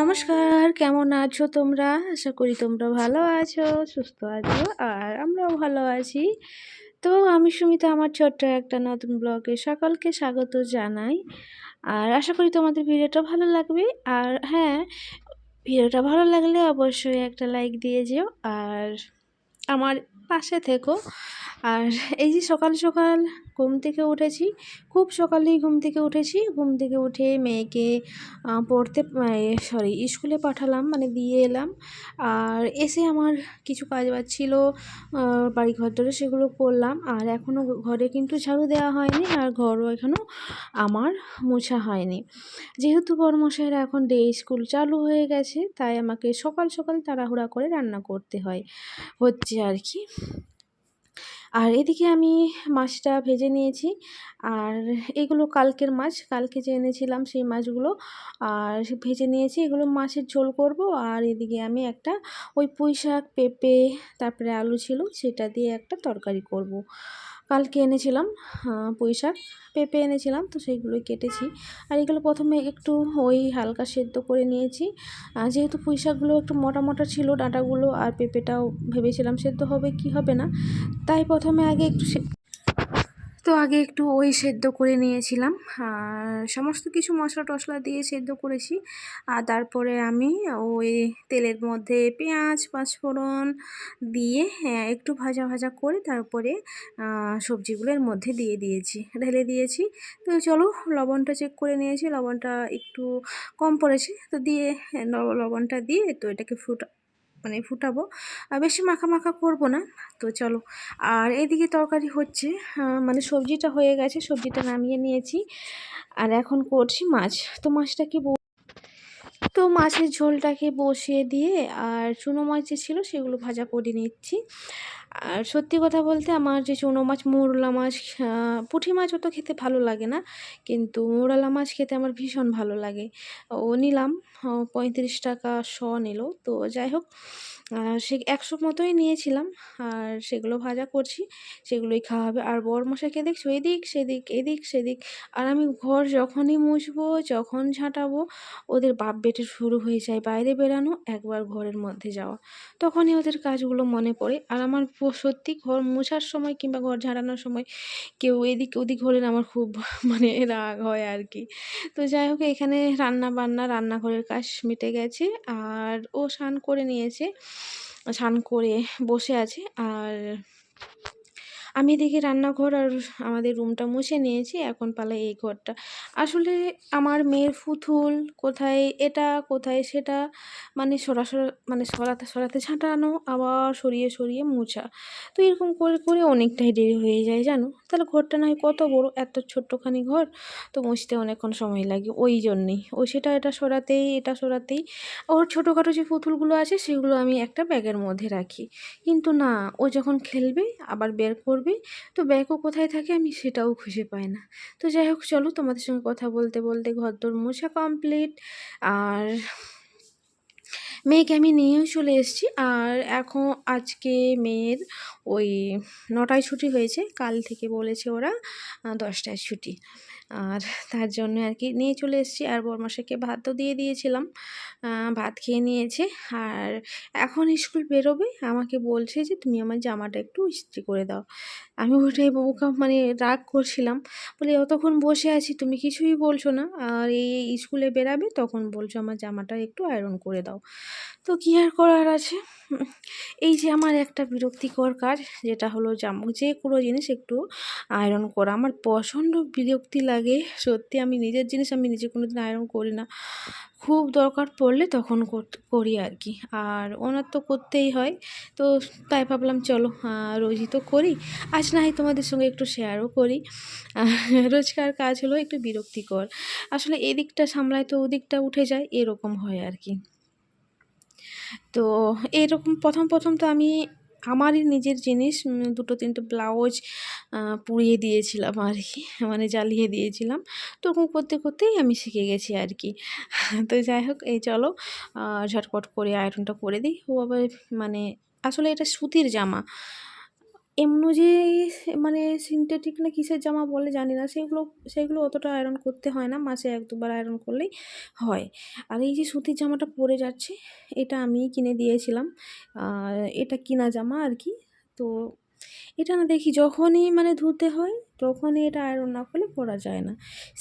নমস্কার, কেমন আছো তোমরা? আশা করি তোমরা ভালো আছো, সুস্থ আছো, আর আমরাও ভালো আছি। তো আমি সুমিতা, আমার ছোট্ট একটা নতুন ব্লগে সকলকে স্বাগত জানাই। আর আশা করি তোমাদের ভিডিওটা ভালো লাগবে। আর হ্যাঁ ভিডিওটা ভালো লাগলে অবশ্যই একটা লাইক দিয়ে যেও। আর আমার পাশে থেকো। আর এই যে সকাল সকাল ঘুম থেকে উঠেছি, খুব সকালেই ঘুম থেকে উঠেছি। ঘুম থেকে উঠে মেয়েকে পড়তে সরি স্কুলে পাঠালাম মানে দিয়ে এলাম। আর এসে আমার কিছু কাজ বাজ ছিল বাড়ি ঘর ধরে সেগুলো করলাম। আর এখনও ঘরে কিন্তু ঝাড়ু দেওয়া হয়নি আর ঘরও এখনও আমার মোছা হয়নি। যেহেতু বড়মশাইয়ের এখন ডে স্কুল চালু হয়ে গেছে, তাই আমাকে সকাল সকাল তাড়াহুড়া করে রান্না করতে হয়। হচ্ছে আর কি। আর এদিকে আমি মাছটা ভেজে নিয়েছি। আর এগুলো কালকের মাছ, কালকে যে এনেছিলাম সেই মাছগুলো, আর ভেজে নিয়েছি। এগুলো মাছের ঝোল করব। আর এদিকে আমি একটা ওই পুঁই শাক, পেঁপে, তারপরে আলু ছিল, সেটা দিয়ে একটা তরকারি করব। কালকে এনেছিলাম পুঁই শাক, পেঁপে এনেছিলাম, তো সেইগুলোই কেটেছি। আর এগুলো প্রথমে একটু ওই হালকা সেদ্ধ করে নিয়েছি। যেহেতু পুঁই শাকগুলো একটু মোটা মোটা ছিল, ডাঁটাগুলো আর পেঁপেটাও ভেবেছিলাম সেদ্ধ হবে, কি হবে না, তাই প্রথমে আগে একটু তো আগে একটু ওই সেদ্ধ করে নিয়েছিলাম। সমস্ত কিছু মশলা টশলা দিয়ে সেদ্ধ করেছি। আর তারপরে আমি ওই তেলের মধ্যে পেঁয়াজ পাঁচফোড়ন দিয়ে হ্যাঁ, একটু ভাজা ভাজা করে তারপরে সবজিগুলোর মধ্যে দিয়ে দিয়েছি ঢেলে দিয়েছি। তো চলো লবণটা চেক করে নিয়েছি লবণটা একটু কম পড়েছে। তো দিয়ে হ্যাঁ, লবণটা দিয়ে তো এটাকে ফুটা মানে ফুটাবো। আর বেশি মাখা মাখা করব না। তো চলো। আর এদিকে তরকারি হচ্ছে মানে সবজিটা হয়ে গেছে, সবজিটা নামিয়ে নিয়েছি। আর এখন করছি মাছ। তো মাছটাকে তো মাছের ঝোলটাকে বসিয়ে দিয়ে আর চুনো মাছ যে ছিল সেগুলো ভাজা করে নিচ্ছি। আর সত্যি কথা বলতে আমার যে চুনো মাছ, মোরলা মাছ পুঁটি মাছ অত খেতে ভালো লাগে না, কিন্তু মোরলা মাছ খেতে আমার ভীষণ ভালো লাগে। ও নিলাম পঁয়ত্রিশ টাকা শ নিল, তো যাই হোক সে একশো মতোই নিয়েছিলাম। আর সেগুলো ভাজা করছি, সেগুলোই খাওয়া হবে। আর বর মশাইকে দেখছ এদিক সেদিক এদিক, সেদিক। আর আমি ঘর যখনই মুছবো, যখন ঝাঁটাবো, ওদের বাপ বেটে শুরু হয়ে যায় বাইরে বেরানো একবার ঘরের মধ্যে যাওয়া। তখনই ওদের কাজগুলো মনে পড়ে। আর আমার সত্যি ঘর মোছার সময় কিংবা ঘর ঝাড়ানোর সময় কেউ এদিক ওদিক হলে আমার খুব মানে রাগ হয় আর কি। তো যাই হোক, এখানে রান্না বান্না রান্নাঘরের কাজ মিটে গেছে। আর ও স্নান করে নিয়েছে। স্নান করে বসে আছে আর আমি এদিকে রান্নাঘর আর আমাদের রুমটা মুছে নিয়েছি, এখন পালাই এই ঘরটা। আসলে আমার মেয়ের ফুথুল কোথায় এটা, কোথায় সেটা মানে সরাসরি মানে সরাতে সরাতে ছাঁটানো আবার সরিয়ে সরিয়ে মোছা। তো এরকম করে করে অনেকটাই দেরি হয়ে যায়, জানো? তাহলে ঘরটা নয় কত বড়, এত ছোট্টখানি ঘর, তো মুছতে অনেকক্ষণ সময় লাগে, ওই জন্যেই। ও সেটা এটা সরাতেই এটা সরাতেই। ওর ছোটোখাটো যে পুতুলগুলো আছে, সেগুলো আমি একটা ব্যাগের মধ্যে রাখি। কিন্তু না, ও যখন খেলবে, আবার বের করবে তো ব্যাগও কোথায় থাকে আমি সেটাও খুঁজে পাই না। তো যাই হোক, চলো তোমাদের সঙ্গে কথা বলতে বলতে ঘর দোর মোছা কমপ্লিট আর মেয়েকে আমি নিয়েও চলে এসেছি। আর এখন আজকে মেয়ের ওই নটায় ছুটি হয়েছে, কাল থেকে বলেছে ওরা দশটায় ছুটি। আর তার জন্য আর কি নিয়ে চলে এসেছি। আর বরমাসাকে ভাতও দিয়ে দিয়েছিলাম ভাত খেয়ে নিয়েছে। আর এখন স্কুল বেরোবে, আমাকে বলছে যে তুমি আমার জামাটা একটু ইস্ত্রি করে দাও। আমি ওইটাই বউকা মানে রাগ করছিলাম। বলে, অতক্ষণ বসে আছি, তুমি কিছুই বলছো না। আর এই স্কুলে বেরাবে, তখন বলছো আমার জামাটা একটু আয়রন করে দাও। তো কী আর করার আছে? এই যে আমার একটা বিরক্তিকর কাজ যেটা হলো জামা যে কোনো জিনিস একটু আয়রন করা। আমার প্রচণ্ড বিরক্তি লাগে, সত্যি আমি নিজের জিনিস আমি নিজে কোনো দিন আয়রন করি না। খুব দরকার পড়লে তখন করি আর কি আর ওনার তো করতেই হয়, তো তাই ভাবলাম চলো রোজই তো করি। আজ না হয় তোমাদের সঙ্গে একটু শেয়ারও করি। রোজকার কাজ হলো একটু বিরক্তিকর। আসলে এদিকটা সামলায় তো ওদিকটা উঠে যায়, এরকম হয় আর কি তো এরকম প্রথম প্রথম তো আমি আমারই নিজের জিনিস দুটো তিনটে ব্লাউজ পুড়িয়ে দিয়েছিলাম আর কি মানে জ্বালিয়ে দিয়েছিলাম। তো ওরকম করতে করতেই আমি শিখে গেছি আর কি। তো যাই হোক, এই চলো ঝটপট করে আয়রনটা করে দিই। ও আবার মানে আসলে এটা সুতির জামা। এমন যে মানে সিনথেটিক না কিসের জামা বলে জানি না, সেগুলো সেগুলো অতটা আয়রন করতে হয় না মাসে এক দুবার আয়রন করলেই হয়। আর এই যে সুতির জামাটা পরে যাচ্ছে, এটা আমিই কিনে দিয়েছিলাম। এটা কিনা জামা আর কি, তো এটা না দেখি যখনই মানে ধুতে হয়, তখনই এটা আয়রন না করলে পরা যায় না।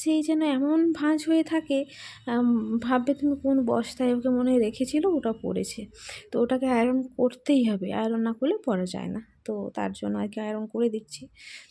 সেই যেন এমন ভাঁজ হয়ে থাকে ভাববে তুমি কোন বস্তায় ওকে মনে রেখেছিল, ওটা পড়েছে তো ওটাকে আয়রন করতেই হবে আয়রন না করলে পরা যায় না। তো তার জন্য আর কি আয়রন করে দিচ্ছি।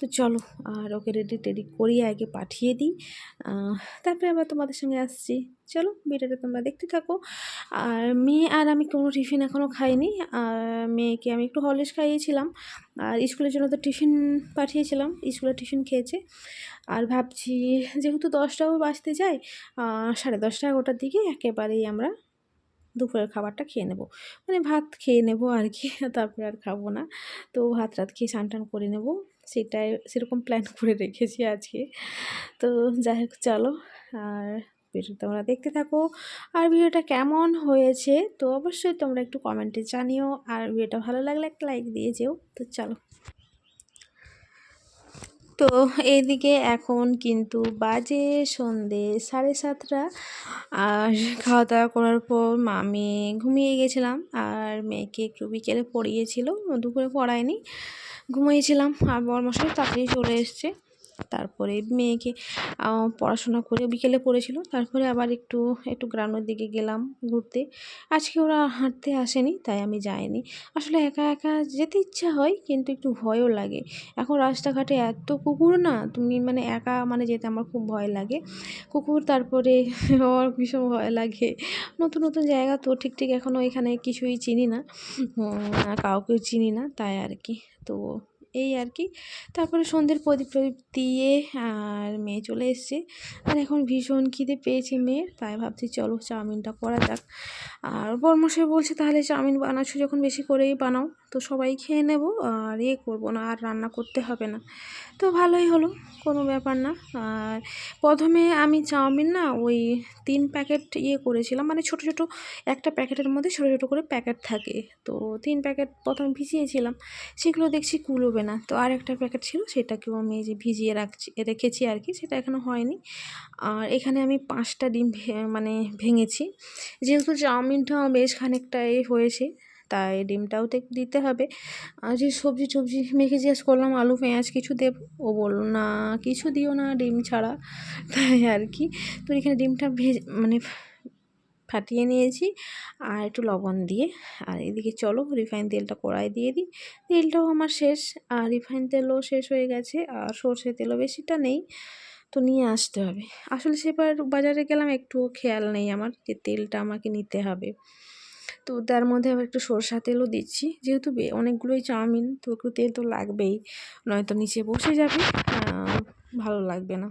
তো চলো, আর ওকে রেডি টেডি করিয়ে আগে পাঠিয়ে দিই। তারপরে আবার তোমাদের সঙ্গে আসছি। চলো, ভিডিওটা তোমরা দেখতে থাকো। আর মেয়ে আর আমি কোনো টিফিন এখনও খাইনি। আর মেয়েকে আমি একটু হলিস খাইয়েছিলাম। আর স্কুলের জন্য তো টিফিন পাঠিয়েছিলাম, স্কুলে টিফিন খেয়েছে। আর ভাবছি, যেহেতু দশটাও বাজতে যায় সাড়ে দশটা এগারোটার দিকে একেবারেই আমরা দুপুরের খাবারটা খেয়ে নেব। মানে ভাত খেয়ে নেব আর কি, তারপরে আর খাব না। তো ভাত রাত খেয়ে স্নান টান করে নেব। সেটাই, সেরকম প্ল্যান করে রেখেছি আজকে। তো যাই হোক, চলো। আর ভিডিও তোমরা দেখতে থাকো। আর ভিডিওটা কেমন হয়েছে, তো অবশ্যই তোমরা একটু কমেন্টে জানিও। আর ভিডিওটা ভালো লাগলে একটা লাইক দিয়ে যেও। তো চলো। তো এইদিকে এখন কিন্তু বাজে সন্ধে, সাড়ে সাতটা। আর খাওয়া দাওয়া করার পর মামি ঘুমিয়ে গেছিলাম আর মেয়েকে একটু বিকেলে পড়িয়েছিল, দুপুরে পড়ায়নি। ঘুমিয়েছিলাম আর বরমশাই তাড়াতাড়ি চলে এসছে। তারপরে মেয়েকে পড়াশোনা করে বিকেলে পড়েছিল। তারপরে আবার একটু একটু গ্রামের দিকে গেলাম ঘুরতে। আজকে ওরা হাঁটতে আসেনি, তাই আমি যাইনি। আসলে একা একা যেতে ইচ্ছা হয়, কিন্তু একটু ভয়ও লাগে। এখন রাস্তাঘাটে এত কুকুর না, তুমি মানে একা মানে যেতে আমার খুব ভয় লাগে। কুকুর, তারপরে আমার ভীষণ ভয় লাগে। নতুন নতুন জায়গা তো ঠিক ঠিক এখনও এখানে কিছুই চিনি না। কাউকেও চিনি না, তাই আর কি। তো এই আর কি। তারপরে সন্ধ্যের প্রদীপ প্রদীপ দিয়ে, আর মেয়ে চলে এসছে। আর এখন ভীষণ খিদে পেয়েছে মেয়ের, তাই ভাবছি চলো চাউমিনটা করা যাক। আর বরমশাই বলছে, তাহলে চাউমিন বানাচ্ছ যখন বেশি করেই বানাও। তো সবাই খেয়ে নেব, আর ইয়ে করব না, আর রান্না করতে হবে না। তো ভালোই হলো, কোনো ব্যাপার না। আর প্রথমে আমি চাউমিন না ওই তিন প্যাকেট ইয়ে করেছিলাম মানে ছোট ছোট একটা প্যাকেটের মধ্যে ছোটো ছোটো করে প্যাকেট থাকে। তো তিন প্যাকেট প্রথমে ভিজিয়েছিলাম, সেগুলো দেখছি কুলোবে না। তো আর একটা প্যাকেট ছিল, সেটাকেও আমি যে ভিজিয়ে রাখছি, রেখেছি আর কি সেটা এখনও হয়নি। আর এখানে আমি পাঁচটা ডিম মানে ভেঙেছি। যেহেতু চাউমিনটা বেশ খানিকটাই হয়েছে, তাই ডিমটাও দিতে হবে। আর যে সবজি টবজি মেখে জিজ্ঞেস করলাম, আলু, পেঁয়াজ কিছু দেব? ও বলল, না, কিছু দিও না ডিম ছাড়া। তাই আর কি তো এখানে ডিমটা ভেজে মানে ফাটিয়ে নিয়েছি আর একটু লবণ দিয়ে। আর এদিকে চলো রিফাইন তেলটা কড়াই দিয়ে দিই। তেলটাও আমার শেষ। আর রিফাইন তেলও শেষ হয়ে গেছে। আর সর্ষে তেলও বেশিটা নেই। তো নিয়ে আসতে হবে। আসলে সেবার বাজারে গেলাম, একটুও খেয়াল নেই আমার যে তেলটা আমাকে নিতে হবে। তো তার মধ্যে আবার একটু সরষা তেলও দিচ্ছি। যেহেতু অনেকগুলোই চাউমিন, তো একটু তেল তো লাগবেই। নয়তো নিচে বসে যাবে। ভালো লাগবে না।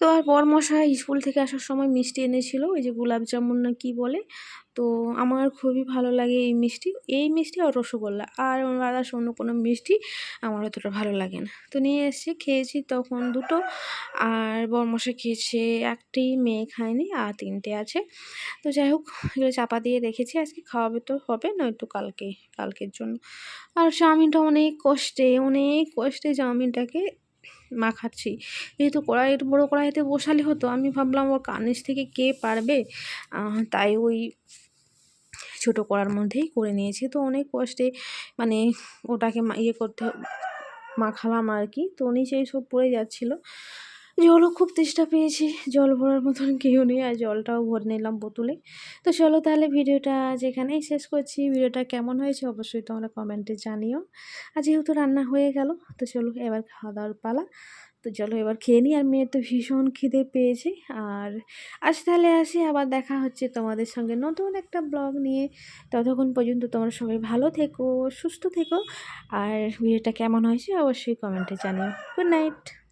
তো আর বরমশাই স্কুল থেকে আসার সময় মিষ্টি এনেছিল, ওই যে গোলাপ জামুন না কি বলে। তো আমার খুবই ভালো লাগে এই মিষ্টি এই মিষ্টি আর রসগোল্লা। আর আদার্স অন্য কোনো মিষ্টি, আমার অতটা ভালো লাগে না। তো নিয়ে এসে খেয়েছি তখন দুটো, আর বরমশাই খেয়েছে একটি, মেয়ে খায়নি, আর তিনটে আছে। তো যাই হোক, এগুলো চাপা দিয়ে রেখেছি, আজকে খাওয়াবে তো হবে নয়তো কালকে, কালকের জন্য। আর চাউমিনটা অনেক কষ্টে অনেক কষ্টে চাউমিনটাকে মাখাচ্ছি যেহেতু কড়াই একটু বড়ো কড়াইতে বসালে হতো, আমি ভাবলাম ওর কানিস থেকে কে পারবে? তাই ওই ছোট কড়ার মধ্যেই করে নিয়েছি। তো অনেক কষ্টে মানে ওটাকে ইয়ে করতে মাখালাম আর কি। তো নিচেই সব পড়ে যাচ্ছিল। জলও খুব তেষ্টা পেয়েছি। জল ভরার মতন কেউ নেই আর জলটাও ভরে নিলাম বোতলে। তো চলো তাহলে ভিডিওটা যেখানেই শেষ করছি। ভিডিওটা কেমন হয়েছে অবশ্যই তোমরা কমেন্টে জানিও। আর যেহেতু রান্না হয়ে গেল, তো চলো এবার খাওয়া দাওয়ার পালা। তো চলো এবার খেয়ে নিই। আর মেয়ের তো ভীষণ খিদে পেয়েছে। আর আজ তাহলে আসি। আবার দেখা হচ্ছে তোমাদের সঙ্গে নতুন একটা ব্লগ নিয়ে। ততক্ষণ পর্যন্ত তোমরা সবাই ভালো থেকো, সুস্থ থেকো। আর ভিডিওটা কেমন হয়েছে অবশ্যই কমেন্টে জানিও। Good night.